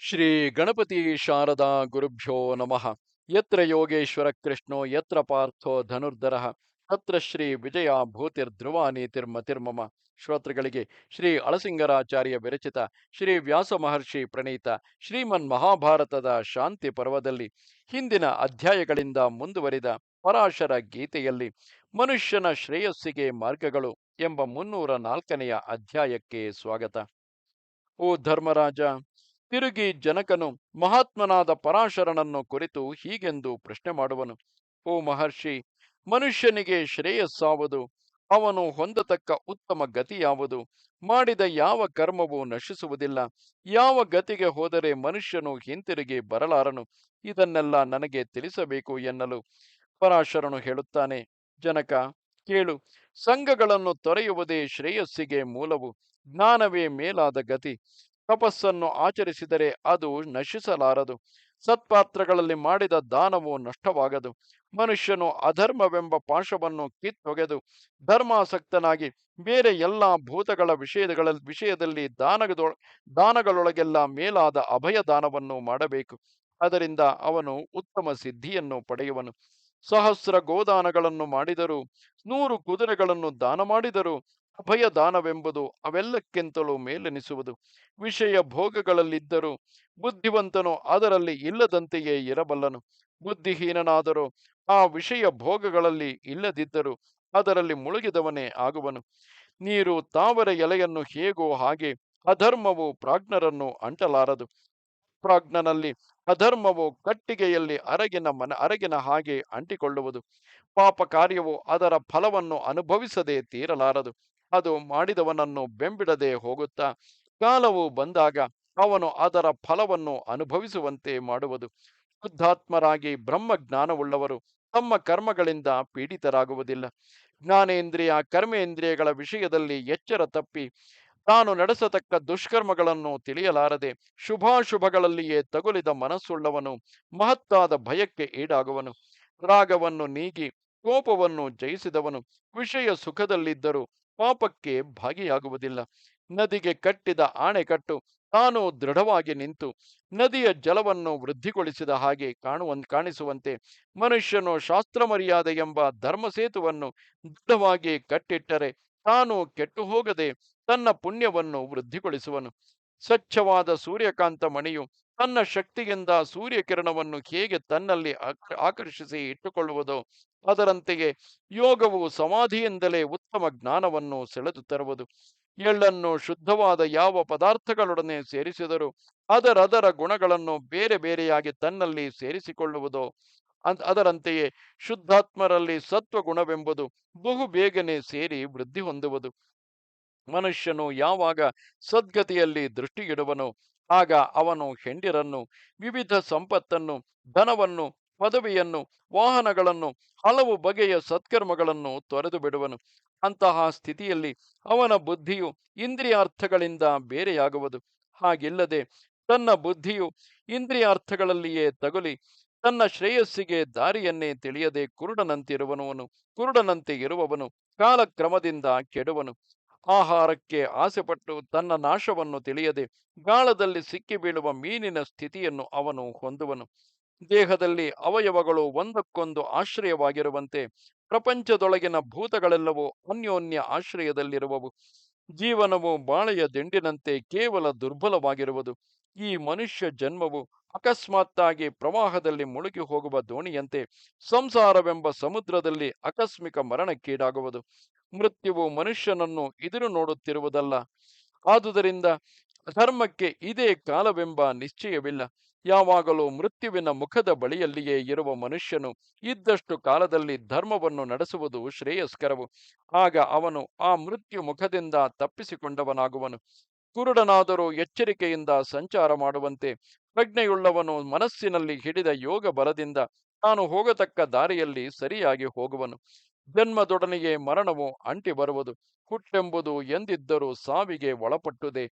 ಶ್ರೀ ಗಣಪತಿ ಶಾರದಾ ಗುರುಭ್ಯೋ ನಮಃ. ಯತ್ರ ಯೋಗೇಶ್ವರ ಕೃಷ್ಣೋ, ಯತ್ರ ಪಾರ್ಥೋ ಧನುರ್ಧರ, ತತ್ರ ಶ್ರೀ ವಿಜಯ ಭೂತಿರ್ಧ್ರುವ ನೀತಿರ್ಮತಿರ್ಮಮ ಶ್ರೋತೃಗಳಿಗೆ ಶ್ರೀ ಅಳಸಿಂಗರಾಚಾರ್ಯ ವಿರಚಿತ ಶ್ರೀ ವ್ಯಾಸ ಮಹರ್ಷಿ ಪ್ರಣೀತ ಶ್ರೀಮನ್ ಮಹಾಭಾರತದ ಶಾಂತಿ ಪರ್ವದಲ್ಲಿ ಹಿಂದಿನ ಅಧ್ಯಾಯಗಳಿಂದ ಮುಂದುವರಿದ ಪರಾಶರ ಗೀತೆಯಲ್ಲಿ ಮನುಷ್ಯನ ಶ್ರೇಯಸ್ಸಿಗೆ ಮಾರ್ಗಗಳು ಎಂಬ ಮುನ್ನೂರ ನಾಲ್ಕನೆಯ ಅಧ್ಯಾಯಕ್ಕೆ ಸ್ವಾಗತ. ಓ ಧರ್ಮರಾಜ ತಿರುಗಿ ಜನಕನು ಮಹಾತ್ಮನಾದ ಪರಾಶರನನ್ನು ಕುರಿತು ಹೀಗೆಂದು ಪ್ರಶ್ನೆ ಮಾಡುವನು. ಓ ಮಹರ್ಷಿ, ಮನುಷ್ಯನಿಗೆ ಶ್ರೇಯಸ್ಸಾವುದು, ಅವನು ಹೊಂದತಕ್ಕ ಉತ್ತಮ ಗತಿ ಯಾವುದು ಮಾಡಿದ ಯಾವ ಕರ್ಮವೂ ನಶಿಸುವುದಿಲ್ಲ, ಯಾವ ಗತಿಗೆ ಹೋದರೆ ಮನುಷ್ಯನು ಹಿಂತಿರುಗಿ ಬರಲಾರನು, ಇದನ್ನೆಲ್ಲ ನನಗೆ ತಿಳಿಸಬೇಕು ಎನ್ನಲು ಪರಾಶರನು ಹೇಳುತ್ತಾನೆ. ಜನಕ, ಕೇಳು, ಸಂಘಗಳನ್ನು ತೊರೆಯುವುದೇ ಶ್ರೇಯಸ್ಸಿಗೆ ಮೂಲವು, ಜ್ಞಾನವೇ ಮೇಲಾದ ಗತಿ ತಪಸ್ಸನ್ನು ಆಚರಿಸಿದರೆ ಅದು ನಶಿಸಲಾರದು. ಸತ್ಪಾತ್ರಗಳಲ್ಲಿ ಮಾಡಿದ ದಾನವು ನಷ್ಟವಾಗದು. ಮನುಷ್ಯನು ಅಧರ್ಮವೆಂಬ ಪಾಶವನ್ನು ಕಿತ್ತೊಗೆದು ಧರ್ಮಾಸಕ್ತನಾಗಿ ಬೇರೆ ಎಲ್ಲ ಭೂತಗಳ ವಿಷಯಗಳ ವಿಷಯದಲ್ಲಿ ದಾನದೊ ದಾನಗಳೊಳಗೆಲ್ಲ ಮೇಲಾದ ಅಭಯ ದಾನವನ್ನು ಮಾಡಬೇಕು. ಅದರಿಂದ ಅವನು ಉತ್ತಮ ಸಿದ್ಧಿಯನ್ನು ಪಡೆಯುವನು. ಸಹಸ್ರ ಗೋದಾನಗಳನ್ನು ಮಾಡಿದರು, ನೂರು ಕುದುರೆಗಳನ್ನು ದಾನ ಮಾಡಿದರೂ ಅಭಯ ದಾನವೆಂಬುದು ಅವೆಲ್ಲಕ್ಕಿಂತಲೂ ಮೇಲೆನಿಸುವುದು. ವಿಷಯ ಭೋಗಗಳಲ್ಲಿದ್ದರೂ ಬುದ್ಧಿವಂತನು ಅದರಲ್ಲಿ ಇಲ್ಲದಂತೆಯೇ ಇರಬಲ್ಲನು. ಬುದ್ಧಿಹೀನನಾದರೂ ಆ ವಿಷಯ ಭೋಗಗಳಲ್ಲಿ ಇಲ್ಲದಿದ್ದರೂ ಅದರಲ್ಲಿ ಮುಳುಗಿದವನೇ ಆಗುವನು. ನೀರು ತಾವರ ಎಲೆಯನ್ನು ಹೇಗೋ ಹಾಗೆ ಅಧರ್ಮವು ಪ್ರಾಜ್ಞರನ್ನು ಅಂಟಲಾರದು. ಪ್ರಾಜ್ಞನಲ್ಲಿ ಅಧರ್ಮವು ಕಟ್ಟಿಗೆಯಲ್ಲಿ ಅರಗಿನ ಮನ, ಅರಗಿನ ಹಾಗೆ ಅಂಟಿಕೊಳ್ಳುವುದು. ಪಾಪ ಕಾರ್ಯವು ಅದರ ಫಲವನ್ನು ಅನುಭವಿಸದೆ ತೀರಲಾರದು. ಅದು ಮಾಡಿದವನನ್ನು ಬೆಂಬಿಡದೆ ಹೋಗುತ್ತಾ ಕಾಲವು ಬಂದಾಗ ಅವನು ಅದರ ಫಲವನ್ನು ಅನುಭವಿಸುವಂತೆ ಮಾಡುವುದು. ಶುದ್ಧಾತ್ಮರಾಗಿ ಬ್ರಹ್ಮ ಜ್ಞಾನವುಳ್ಳವರು ತಮ್ಮ ಕರ್ಮಗಳಿಂದ ಪೀಡಿತರಾಗುವುದಿಲ್ಲ. ಜ್ಞಾನೇಂದ್ರಿಯ ಕರ್ಮೇಂದ್ರಿಯಗಳ ವಿಷಯದಲ್ಲಿ ಎಚ್ಚರ ತಪ್ಪಿ ತಾನು ನಡೆಸತಕ್ಕ ದುಷ್ಕರ್ಮಗಳನ್ನು ತಿಳಿಯಲಾರದೆ ಶುಭಾಶುಭಗಳಲ್ಲಿಯೇ ತಗುಲಿದ ಮನಸ್ಸುಳ್ಳವನು ಮಹತ್ತಾದ ಭಯಕ್ಕೆ ಈಡಾಗುವನು. ರಾಗವನ್ನು ನೀಗಿ ಕೋಪವನ್ನು ಜಯಿಸಿದವನು ವಿಷಯ ಸುಖದಲ್ಲಿದ್ದರೂ ಪಾಪಕ್ಕೆ ಭಾಗಿಯಾಗುವುದಿಲ್ಲ. ನದಿಗೆ ಕಟ್ಟಿದ ಆಣೆಕಟ್ಟು ತಾನು ದೃಢವಾಗಿ ನಿಂತು, ನದಿಯ ಜಲವನ್ನು ವೃದ್ಧಿಗೊಳಿಸಿದ ಹಾಗೆ ಕಾಣುವ, ಕಾಣಿಸುವಂತೆ, ಮನುಷ್ಯನು ಶಾಸ್ತ್ರ ಮರ್ಯಾದೆ ಎಂಬ ಧರ್ಮಸೇತುವನ್ನು ದೃಢವಾಗಿ ಕಟ್ಟಿಟ್ಟರೆ, ತಾನು ಕೆಟ್ಟು ಹೋಗದೆ ತನ್ನ ಪುಣ್ಯವನ್ನು ವೃದ್ಧಿಗೊಳಿಸುವನು. ಸ್ವಚ್ಛವಾದ ಸೂರ್ಯಕಾಂತ ಮಣಿಯು ತನ್ನ ಶಕ್ತಿಯಿಂದ ಸೂರ್ಯಕಿರಣವನ್ನು ಹೇಗೆ ತನ್ನಲ್ಲಿ ಆಕರ್ಷಿಸಿ ಇಟ್ಟುಕೊಳ್ಳುವುದೋ ಅದರಂತೆಯೇ ಯೋಗವು ಸಮಾಧಿಯಿಂದಲೇ ಉತ್ತಮ ಜ್ಞಾನವನ್ನು ಸೆಳೆದು ತರುವುದು. ಎಳ್ಳನ್ನು ಶುದ್ಧವಾದ ಯಾವ ಪದಾರ್ಥಗಳೊಡನೆ ಸೇರಿಸಿದರೂ ಅದರದರ ಗುಣಗಳನ್ನು ಬೇರೆ ಬೇರೆಯಾಗಿ ತನ್ನಲ್ಲಿ ಸೇರಿಸಿಕೊಳ್ಳುವುದು ಅದರಂತೆಯೇ ಶುದ್ಧಾತ್ಮರಲ್ಲಿ ಸತ್ವ ಗುಣವೆಂಬುದು ಬಹು ಬೇಗನೆ ಸೇರಿ ವೃದ್ಧಿ ಹೊಂದುವುದು. ಮನುಷ್ಯನು ಯಾವಾಗ ಸದ್ಗತಿಯಲ್ಲಿ ದೃಷ್ಟಿಗಿಡುವನು ಆಗ ಅವನು ಹೆಂಡಿರನ್ನು, ವಿವಿಧ ಸಂಪತ್ತನ್ನು, ಧನವನ್ನು ಪದವಿಯನ್ನು, ವಾಹನಗಳನ್ನು, ಹಲವು ಬಗೆಯ ಸತ್ಕರ್ಮಗಳನ್ನು ತೊರೆದು ಬಿಡುವನು. ಅಂತಹ ಸ್ಥಿತಿಯಲ್ಲಿ ಅವನ ಬುದ್ಧಿಯು ಇಂದ್ರಿಯಾರ್ಥಗಳಿಂದ ಬೇರೆಯಾಗುವುದು. ಹಾಗಿಲ್ಲದೆ ತನ್ನ ಬುದ್ಧಿಯು ಇಂದ್ರಿಯಾರ್ಥಗಳಲ್ಲಿಯೇ ತಗುಲಿ, ತನ್ನ ಶ್ರೇಯಸ್ಸಿಗೆ ದಾರಿಯನ್ನೇ ತಿಳಿಯದೆ ಕುರುಡನಂತಿರುವನವನು ಕುರುಡನಂತೆ ಇರುವವನು, ಕಾಲಕ್ರಮದಿಂದ ಕೆಡುವನು. ಆಹಾರಕ್ಕೆ ಆಸೆಪಟ್ಟು ತನ್ನ ನಾಶವನ್ನು ತಿಳಿಯದೆ, ಗಾಳದಲ್ಲಿ ಸಿಕ್ಕಿ ಬೀಳುವ ಮೀನಿನ ಸ್ಥಿತಿಯನ್ನು ಅವನು ಹೊಂದುವನು. ದೇಹದಲ್ಲಿ ಅವಯವಗಳು ಒಂದಕ್ಕೊಂದು ಆಶ್ರಯವಾಗಿರುವಂತೆ ಪ್ರಪಂಚದೊಳಗಿನ ಭೂತಗಳೆಲ್ಲವೂ ಅನ್ಯೋನ್ಯ ಆಶ್ರಯದಲ್ಲಿರುವವು. ಜೀವನವು ಬಾಳೆಯ ದಿಂಡಿನಂತೆ ಕೇವಲ ದುರ್ಬಲವಾಗಿರುವುದು. ಈ ಮನುಷ್ಯ ಜನ್ಮವು ಅಕಸ್ಮಾತ್ತಾಗಿ ಪ್ರವಾಹದಲ್ಲಿ ಮುಳುಗಿ ಹೋಗುವ ದೋಣಿಯಂತೆ ಸಂಸಾರವೆಂಬ ಸಮುದ್ರದಲ್ಲಿ ಆಕಸ್ಮಿಕ ಮರಣಕ್ಕೀಡಾಗುವುದು. ಮೃತ್ಯುವು ಮನುಷ್ಯನನ್ನು ಎದುರು ನೋಡುತ್ತಿರುವುದಲ್ಲ. ಆದುದರಿಂದ ಧರ್ಮಕ್ಕೆ ಇದೇ ಕಾಲವೆಂಬ ನಿಶ್ಚಯವಿಲ್ಲ. ಯಾವಾಗಲೂ ಮೃತ್ಯುವಿನ ಮುಖದ ಬಳಿಯಲ್ಲಿಯೇ ಇರುವ ಮನುಷ್ಯನು ಇದ್ದಷ್ಟು ಕಾಲದಲ್ಲಿ ಧರ್ಮವನ್ನು ನಡೆಸುವುದು ಶ್ರೇಯಸ್ಕರವು. ಆಗ ಅವನು ಆ ಮೃತ್ಯು ಮುಖದಿಂದ ತಪ್ಪಿಸಿಕೊಂಡವನಾಗುವನು. ಕುರುಡನಾದರೂ ಎಚ್ಚರಿಕೆಯಿಂದ ಸಂಚಾರ ಮಾಡುವಂತೆ ಪ್ರಜ್ಞೆಯುಳ್ಳವನು ಮನಸ್ಸಿನಲ್ಲಿ ಹಿಡಿದ ಯೋಗ ಬಲದಿಂದ ತಾನು ಹೋಗತಕ್ಕ ದಾರಿಯಲ್ಲಿ ಸರಿಯಾಗಿ ಹೋಗುವನು. ಜನ್ಮದೊಡನೆಯೇ ಮರಣವು ಅಂಟಿ ಬರುವುದು ಹುಟ್ಟೆಂಬುದು ಎಂದಿದ್ದರೂ ಸಾವಿಗೆ ಒಳಪಟ್ಟುದೆ.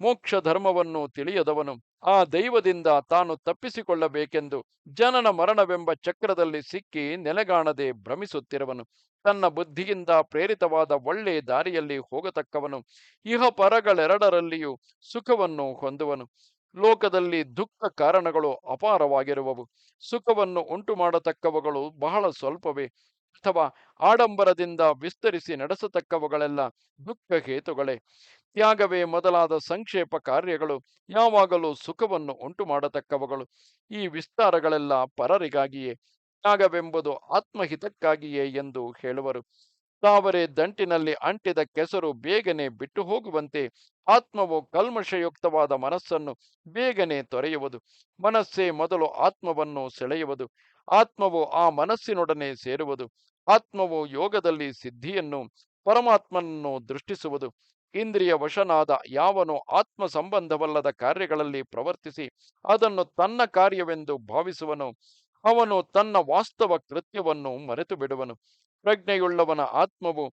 ಮೋಕ್ಷ ಧರ್ಮವನ್ನು ತಿಳಿಯದವನು. ಆ ದೈವದಿಂದ ತಾನು ತಪ್ಪಿಸಿಕೊಳ್ಳಬೇಕೆಂದು ಜನನ ಮರಣವೆಂಬ ಚಕ್ರದಲ್ಲಿ ಸಿಕ್ಕಿ ನೆಲೆಗಾಣದೆ ಭ್ರಮಿಸುತ್ತಿರುವನು. ತನ್ನ ಬುದ್ಧಿಯಿಂದ ಪ್ರೇರಿತವಾದ ಒಳ್ಳೆ ದಾರಿಯಲ್ಲಿ ಹೋಗತಕ್ಕವನು. ಇಹ ಪರಗಳೆರಡರಲ್ಲಿಯೂ ಸುಖವನ್ನು ಹೊಂದುವನು. ಲೋಕದಲ್ಲಿ ದುಃಖ ಕಾರಣಗಳು ಅಪಾರವಾಗಿರುವವು. ಸುಖವನ್ನು ಉಂಟು ಮಾಡತಕ್ಕವುಗಳು ಬಹಳ ಸ್ವಲ್ಪವೇ. ಅಥವಾ ಆಡಂಬರದಿಂದ ವಿಸ್ತರಿಸಿ ನಡೆಸತಕ್ಕವುಗಳೆಲ್ಲ ದುಃಖ ಹೇತುಗಳೇ ತ್ಯಾಗವೇ ಮೊದಲಾದ ಸಂಕ್ಷೇಪ ಕಾರ್ಯಗಳು, ಯಾವಾಗಲೂ ಸುಖವನ್ನು ಉಂಟು ಮಾಡತಕ್ಕವುಗಳು ಈ ವಿಸ್ತಾರಗಳೆಲ್ಲ ಪರರಿಗಾಗಿಯೇ, ತ್ಯಾಗವೆಂಬುದು ಆತ್ಮಹಿತಕ್ಕಾಗಿಯೇ ಎಂದು ಹೇಳುವರು. ತಾವರೆ ದಂಟಿನಲ್ಲಿ ಅಂಟಿದ ಕೆಸರು ಬೇಗನೆ ಬಿಟ್ಟು ಹೋಗುವಂತೆ, ಆತ್ಮವು ಕಲ್ಮಶಯುಕ್ತವಾದ ಮನಸ್ಸನ್ನು ಬೇಗನೆ ತೊರೆಯುವುದು. ಮನಸ್ಸೇ ಮೊದಲು ಆತ್ಮವನ್ನು ಸೆಳೆಯುವುದು. ಆತ್ಮವು ಆ ಮನಸ್ಸಿನೊಡನೆ ಸೇರುವುದು. ಆತ್ಮವು ಯೋಗದಲ್ಲಿ ಸಿದ್ಧಿಯನ್ನು, ಪರಮಾತ್ಮನನ್ನು ದೃಷ್ಟಿಸುವುದು. ಇಂದ್ರಿಯ ವಶನಾದ ಯಾವನು ಆತ್ಮ ಸಂಬಂಧವಲ್ಲದ ಕಾರ್ಯಗಳಲ್ಲಿ ಪ್ರವರ್ತಿಸಿ ಅದನ್ನು ತನ್ನ ಕಾರ್ಯವೆಂದು ಭಾವಿಸುವನು. ಅವನು ತನ್ನ ವಾಸ್ತವ ಕೃತ್ಯವನ್ನು ಮರೆತು ಬಿಡುವನು ಪ್ರಜ್ಞೆಯುಳ್ಳವನ ಆತ್ಮವು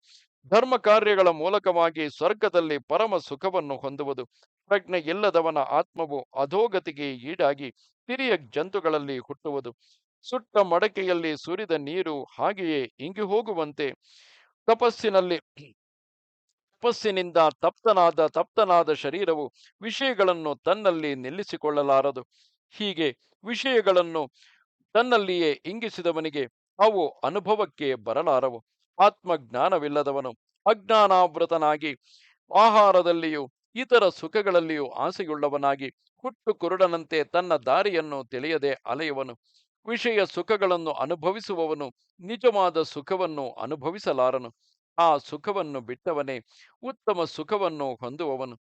ಧರ್ಮ ಕಾರ್ಯಗಳ ಮೂಲಕವಾಗಿ ಸ್ವರ್ಗದಲ್ಲಿ ಪರಮ ಸುಖವನ್ನು ಹೊಂದುವುದು. ಪ್ರಜ್ಞೆ ಇಲ್ಲದವನ ಆತ್ಮವು ಅಧೋಗತಿಗೆ ಈಡಾಗಿ ಹಿರಿಯ ಜಂತುಗಳಲ್ಲಿ ಹುಟ್ಟುವುದು. ಸುಟ್ಟ ಮಡಕೆಯಲ್ಲಿ ಸುರಿದ ನೀರು ಹಾಗೆಯೇ ಇಂಗಿ ಹೋಗುವಂತೆ ತಪಸ್ಸಿನಲ್ಲಿ ತಪಸ್ಸಿನಿಂದ ತಪ್ತನಾದ ತಪ್ತನಾದ ಶರೀರವು ವಿಷಯಗಳನ್ನು ತನ್ನಲ್ಲಿ ನಿಲ್ಲಿಸಿಕೊಳ್ಳಲಾರದು. ಹೀಗೆ ವಿಷಯಗಳನ್ನು ತನ್ನಲ್ಲಿಯೇ ಇಂಗಿಸಿದವನಿಗೆ ಅವು ಅನುಭವಕ್ಕೆ ಬರಲಾರವು. ಆತ್ಮಜ್ಞಾನವಿಲ್ಲದವನು ಅಜ್ಞಾನಾವೃತನಾಗಿ ಆಹಾರದಲ್ಲಿಯೂ ಇತರ ಸುಖಗಳಲ್ಲಿಯೂ ಆಸೆಯುಳ್ಳವನಾಗಿ ಹುಟ್ಟು ಕುರುಡನಂತೆ ತನ್ನ ದಾರಿಯನ್ನು ತಿಳಿಯದೆ ಅಲೆಯುವನು. ವಿಷಯ ಸುಖಗಳನ್ನು ಅನುಭವಿಸುವವನು ನಿಜವಾದ ಸುಖವನ್ನು ಅನುಭವಿಸಲಾರನು. ಆ ಸುಖವನ್ನು ಬಿಟ್ಟವನೇ ಉತ್ತಮ ಸುಖವನ್ನು ಹೊಂದುವವನು.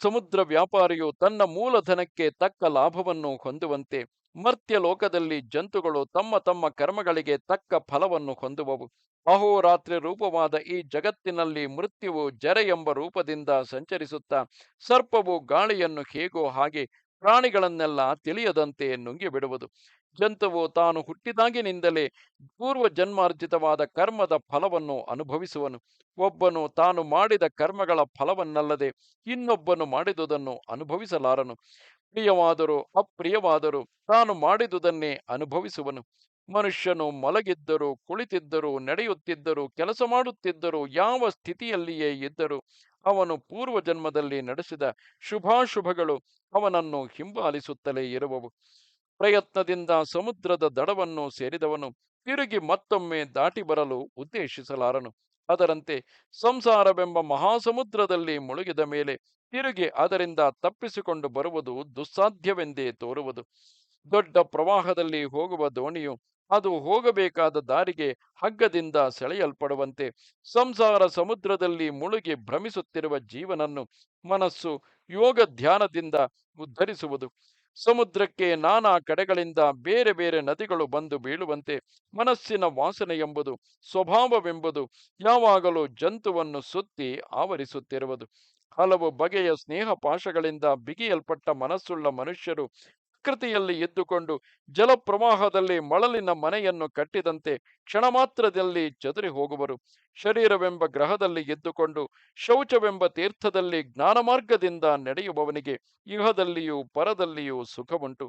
ಸಮುದ್ರ ವ್ಯಾಪಾರಿಯು ತನ್ನ ಮೂಲಧನಕ್ಕೆ ತಕ್ಕ ಲಾಭವನ್ನು ಹೊಂದುವಂತೆ ಮರ್ತ್ಯ ಲೋಕದಲ್ಲಿ ಜಂತುಗಳು ತಮ್ಮ ತಮ್ಮ ಕರ್ಮಗಳಿಗೆ ತಕ್ಕ ಫಲವನ್ನು ಹೊಂದುವವು. ಅಹೋರಾತ್ರಿ ರೂಪವಾದ ಈ ಜಗತ್ತಿನಲ್ಲಿ ಮೃತ್ಯುವು ಜರೆ ಎಂಬ ರೂಪದಿಂದ ಸಂಚರಿಸುತ್ತಾ ಸರ್ಪವು ಗಾಳಿಯನ್ನು ಹೇಗೋ ಹಾಗೆ ಪ್ರಾಣಿಗಳನ್ನೆಲ್ಲ ತಿಳಿಯದಂತೆ ನುಂಗಿಬಿಡುವುದು ಜಂತುವು ತಾನು ಹುಟ್ಟಿದಾಗಿನಿಂದಲೇ ಪೂರ್ವ ಜನ್ಮಾರ್ಜಿತವಾದ ಕರ್ಮದ ಫಲವನ್ನು ಅನುಭವಿಸುವನು. ಒಬ್ಬನು ತಾನು ಮಾಡಿದ ಕರ್ಮಗಳ ಫಲವನ್ನಲ್ಲದೆ ಇನ್ನೊಬ್ಬನು ಮಾಡಿದುದನ್ನು ಅನುಭವಿಸಲಾರನು. ಪ್ರಿಯವಾದರೂ ಅಪ್ರಿಯವಾದರೂ ತಾನು ಮಾಡಿದುದನ್ನೇ ಅನುಭವಿಸುವನು. ಮನುಷ್ಯನು ಮಲಗಿದ್ದರೂ ಕುಳಿತಿದ್ದರೂ ನಡೆಯುತ್ತಿದ್ದರೂ ಕೆಲಸ ಮಾಡುತ್ತಿದ್ದರೂ ಯಾವ ಸ್ಥಿತಿಯಲ್ಲಿಯೇ ಇದ್ದರೂ ಅವನು ಪೂರ್ವ ಜನ್ಮದಲ್ಲಿ ನಡೆಸಿದ ಶುಭಾಶುಭಗಳು ಅವನನ್ನು ಹಿಂಬಾಲಿಸುತ್ತಲೇ ಇರುವವು. ಪ್ರಯತ್ನದಿಂದ ಸಮುದ್ರದ ದಡವನ್ನು ಸೇರಿದವನು ತಿರುಗಿ ಮತ್ತೊಮ್ಮೆ ದಾಟಿ ಬರಲು ಉದ್ದೇಶಿಸಲಾರನು. ಅದರಂತೆ ಸಂಸಾರವೆಂಬ ಮಹಾಸಮುದ್ರದಲ್ಲಿ ಮುಳುಗಿದ ಮೇಲೆ ತಿರುಗಿ ಅದರಿಂದ ತಪ್ಪಿಸಿಕೊಂಡು ಬರುವುದು ದುಸ್ಸಾಧ್ಯವೆಂದೇ ತೋರುವುದು. ದೊಡ್ಡ ಪ್ರವಾಹದಲ್ಲಿ ಹೋಗುವ ದೋಣಿಯು ಅದು ಹೋಗಬೇಕಾದ ದಾರಿಗೆ ಹಗ್ಗದಿಂದ ಸೆಳೆಯಲ್ಪಡುವಂತೆ ಸಂಸಾರ ಸಮುದ್ರದಲ್ಲಿ ಮುಳುಗಿ ಭ್ರಮಿಸುತ್ತಿರುವ ಜೀವನನ್ನು ಮನಸ್ಸು ಯೋಗ ಧ್ಯಾನದಿಂದ ಉದ್ಧರಿಸುವುದು. ಸಮುದ್ರಕ್ಕೆ ನಾನಾ ಕಡೆಗಳಿಂದ ಬೇರೆ ಬೇರೆ ನದಿಗಳು ಬಂದು ಬೀಳುವಂತೆ ಮನಸ್ಸಿನ ವಾಸನೆ ಎಂಬುದು, ಸ್ವಭಾವವೆಂಬುದು ಯಾವಾಗಲೂ ಜಂತುವನ್ನು ಸುತ್ತಿ ಆವರಿಸುತ್ತಿರುವುದು. ಹಲವು ಬಗೆಯ ಸ್ನೇಹ ಪಾಶಗಳಿಂದ ಬಿಗಿಯಲ್ಪಟ್ಟ ಮನಸ್ಸುಳ್ಳ ಮನುಷ್ಯರು ಪ್ರಕೃತಿಯಲ್ಲಿ ಎದ್ದುಕೊಂಡು ಜಲಪ್ರವಾಹದಲ್ಲಿ ಮಳಲಿನ ಮನೆಯನ್ನು ಕಟ್ಟಿದಂತೆ ಕ್ಷಣ ಮಾತ್ರದಲ್ಲಿ ಚದುರಿ ಹೋಗುವರು. ಶರೀರವೆಂಬ ಗ್ರಹದಲ್ಲಿ ಎದ್ದುಕೊಂಡು ಶೌಚವೆಂಬ ತೀರ್ಥದಲ್ಲಿ ಜ್ಞಾನ ಮಾರ್ಗದಿಂದ ನಡೆಯುವವನಿಗೆ ಇಹದಲ್ಲಿಯೂ ಪರದಲ್ಲಿಯೂ ಸುಖವುಂಟು.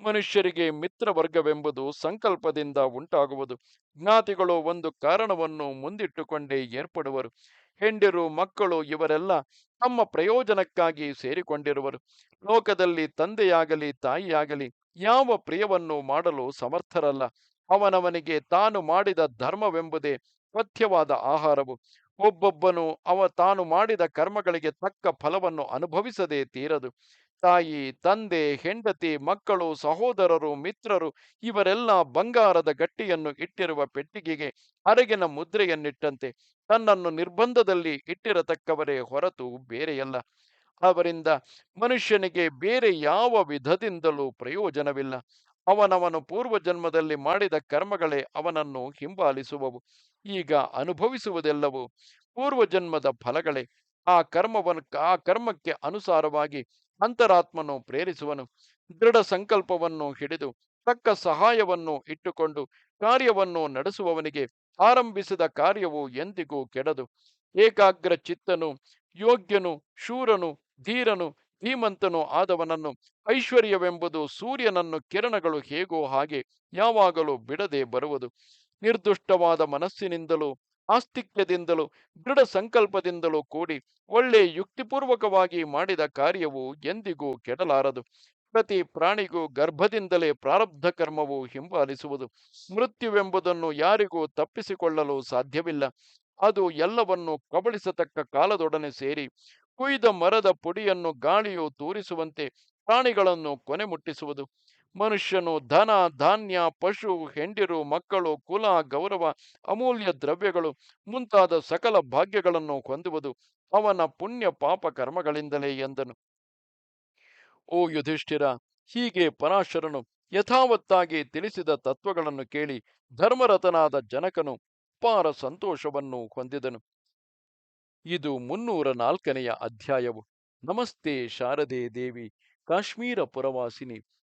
ಮನುಷ್ಯರಿಗೆ ಮಿತ್ರವರ್ಗವೆಂಬುದು ಸಂಕಲ್ಪದಿಂದ ಉಂಟಾಗುವುದು. ಜ್ಞಾತಿಗಳು ಒಂದು ಕಾರಣವನ್ನು ಮುಂದಿಟ್ಟುಕೊಂಡೇ ಏರ್ಪಡುವರು. ಹೆಂಡಿರು, ಮಕ್ಕಳು ಇವರೆಲ್ಲ ತಮ್ಮ ಪ್ರಯೋಜನಕ್ಕಾಗಿ ಸೇರಿಕೊಂಡಿರುವರು. ಲೋಕದಲ್ಲಿ ತಂದೆಯಾಗಲಿ, ತಾಯಿಯಾಗಲಿ ಯಾವ ಪ್ರಿಯವನ್ನು ಮಾಡಲು ಸಮರ್ಥರಲ್ಲ. ಅವನವನಿಗೆ ತಾನು ಮಾಡಿದ ಧರ್ಮವೆಂಬುದೇ ಪಥ್ಯವಾದ ಆಹಾರವು. ಒಬ್ಬೊಬ್ಬನು ಅವ ತಾನು ಮಾಡಿದ ಕರ್ಮಗಳಿಗೆ ತಕ್ಕ ಫಲವನ್ನು ಅನುಭವಿಸದೇ ತೀರದು. ತಾಯಿ, ತಂದೆ, ಹೆಂಡತಿ, ಮಕ್ಕಳು, ಸಹೋದರರು, ಮಿತ್ರರು ಇವರೆಲ್ಲ ಬಂಗಾರದ ಗಟ್ಟಿಯನ್ನು ಇಟ್ಟಿರುವ ಪೆಟ್ಟಿಗೆಗೆ ಹರಗಿನ ಮುದ್ರೆಯನ್ನಿಟ್ಟಂತೆ ತನ್ನನ್ನು ನಿರ್ಬಂಧದಲ್ಲಿ ಇಟ್ಟಿರತಕ್ಕವರೇ ಹೊರತು ಬೇರೆಯಲ್ಲ. ಅವರಿಂದ ಮನುಷ್ಯನಿಗೆ ಬೇರೆ ಯಾವ ವಿಧದಿಂದಲೂ ಪ್ರಯೋಜನವಿಲ್ಲ. ಅವನವನು ಪೂರ್ವ ಜನ್ಮದಲ್ಲಿ ಮಾಡಿದ ಕರ್ಮಗಳೇ ಅವನನ್ನು ಹಿಂಬಾಲಿಸುವವು. ಈಗ ಅನುಭವಿಸುವುದೆಲ್ಲವೂ ಪೂರ್ವ ಜನ್ಮದ ಫಲಗಳೇ. ಆ ಕರ್ಮವನ್ನು ಆ ಕರ್ಮಕ್ಕೆ ಅನುಸಾರವಾಗಿ ಅಂತರಾತ್ಮನು ಪ್ರೇರಿಸುವನು. ದೃಢ ಸಂಕಲ್ಪವನ್ನು ಹಿಡಿದು ತಕ್ಕ ಸಹಾಯವನ್ನು ಇಟ್ಟುಕೊಂಡು ಕಾರ್ಯವನ್ನು ನಡೆಸುವವನಿಗೆ ಆರಂಭಿಸಿದ ಕಾರ್ಯವು ಎಂದಿಗೂ ಕೆಡದು. ಏಕಾಗ್ರ ಚಿತ್ತನು, ಯೋಗ್ಯನು, ಶೂರನು, ಧೀರನು, ಧೀಮಂತನು ಆದವನನ್ನು ಐಶ್ವರ್ಯವೆಂಬುದು ಸೂರ್ಯನನ್ನು ಕಿರಣಗಳು ಹೇಗೋ ಹಾಗೆ ಯಾವಾಗಲೂ ಬಿಡದೆ ಬರುವುದು. ನಿರ್ದುಷ್ಟವಾದ ಮನಸ್ಸಿನಿಂದಲೂ ಆಸ್ತಿಕ್ಯದಿಂದಲೂ ದೃಢ ಸಂಕಲ್ಪದಿಂದಲೂ ಕೂಡಿ ಒಳ್ಳೆ ಯುಕ್ತಿಪೂರ್ವಕವಾಗಿ ಮಾಡಿದ ಕಾರ್ಯವು ಎಂದಿಗೂ ಕೆಡಲಾರದು. ಪ್ರತಿ ಪ್ರಾಣಿಗೂ ಗರ್ಭದಿಂದಲೇ ಪ್ರಾರಬ್ಧ ಕರ್ಮವು ಹಿಂಬಾಲಿಸುವುದು. ಮೃತ್ಯುವೆಂಬುದನ್ನು ಯಾರಿಗೂ ತಪ್ಪಿಸಿಕೊಳ್ಳಲು ಸಾಧ್ಯವಿಲ್ಲ. ಅದು ಎಲ್ಲವನ್ನು ಕಬಳಿಸತಕ್ಕ ಕಾಲದೊಡನೆ ಸೇರಿ ಕುಯ್ದ ಮರದ ಪುಡಿಯನ್ನು ಗಾಳಿಯು ತೂರಿಸುವಂತೆ ಪ್ರಾಣಿಗಳನ್ನು ಕೊನೆ ಮುಟ್ಟಿಸುವುದು. ಮನುಷ್ಯನು ಧನ, ಧಾನ್ಯ, ಪಶು, ಹೆಂಡಿರು, ಮಕ್ಕಳು, ಕುಲ, ಗೌರವ, ಅಮೂಲ್ಯ ದ್ರವ್ಯಗಳು ಮುಂತಾದ ಸಕಲ ಭಾಗ್ಯಗಳನ್ನು ಹೊಂದುವುದು ಅವನ ಪುಣ್ಯ ಪಾಪ ಕರ್ಮಗಳಿಂದಲೇ ಎಂದನು. ಓ ಯುಧಿಷ್ಠಿರ, ಹೀಗೆ ಪರಾಶರನು ಯಥಾವತ್ತಾಗಿ ತಿಳಿಸಿದ ತತ್ವಗಳನ್ನು ಕೇಳಿ ಧರ್ಮರತನಾದ ಜನಕನು ಅಪಾರ ಸಂತೋಷವನ್ನು ಹೊಂದಿದನು. ಇದು ಮುನ್ನೂರ ನಾಲ್ಕನೆಯ ಅಧ್ಯಾಯವು. ನಮಸ್ತೆ ಶಾರದೆ ದೇವಿ, ಕಾಶ್ಮೀರ ಪುರವಾಸಿನಿ.